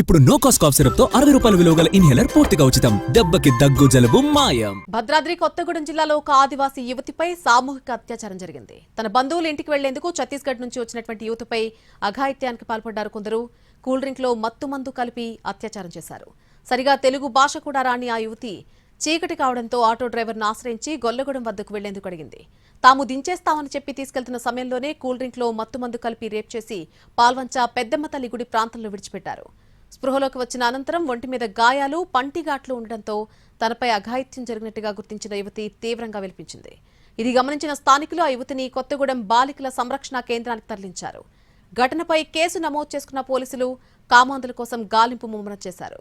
ఇప్పుడు no cost cough సిరప్తో అరవై రూపాయల విలువ గల ఇన్హేలర్ పూర్తిగా ఉచితం. దెబ్బకి దగ్గు జలుబు మాయం. భద్రాద్రి కొత్తగూడెం జిల్లాలో ఒక ఆదివాసీ యువతిపై సామూహిక అత్యాచారం జరిగింది. తన బంధువుల ఇంటికి వెళ్ళేందుకు ఛత్తీస్గఢ్ నుంచి వచ్చినటువంటి యువతిపై అఘాయిత్యానికి పాల్పడ్డారు కొందరు. కూల్ డ్రింక్లో మత్తు మందు కలిపి అత్యాచారం చేశారు. సరిగా తెలుగు భాష కూడా రాని ఆ యువతి చీకటి కావడంతో ఆటో డ్రైవర్ను ఆశ్రయించి గొల్లగూడెం వద్దకు వెళ్ళేందుకు అడిగింది. తాము దించేస్తామని చెప్పి తీసుకెళ్తున్న సమయంలోనే కూల్ డ్రింక్లో మత్తు మందు కలిపి రేప్ చేసి పాల్వంచ పెద్దమ్మ తల్లి గుడి ప్రాంతంలో విడిచిపెట్టారు. స్పృహలోకి వచ్చిన అనంతరం ఒంటి మీద గాయాలు పంటిగాట్లు ఉండడంతో తనపై అఘాయిత్యం జరిగినట్టుగా గుర్తించిన యువతి తీవ్రంగా విలిపించింది. ఇది గమనించిన స్థానికులు ఆ యువతిని కొత్తగూడెం బాలికల సంరక్షణ కేంద్రానికి తరలించారు. ఘటనపై కేసు నమోదు చేసుకున్న పోలీసులు కామాంధుల కోసం గాలింపు ముమ్మరం చేశారు.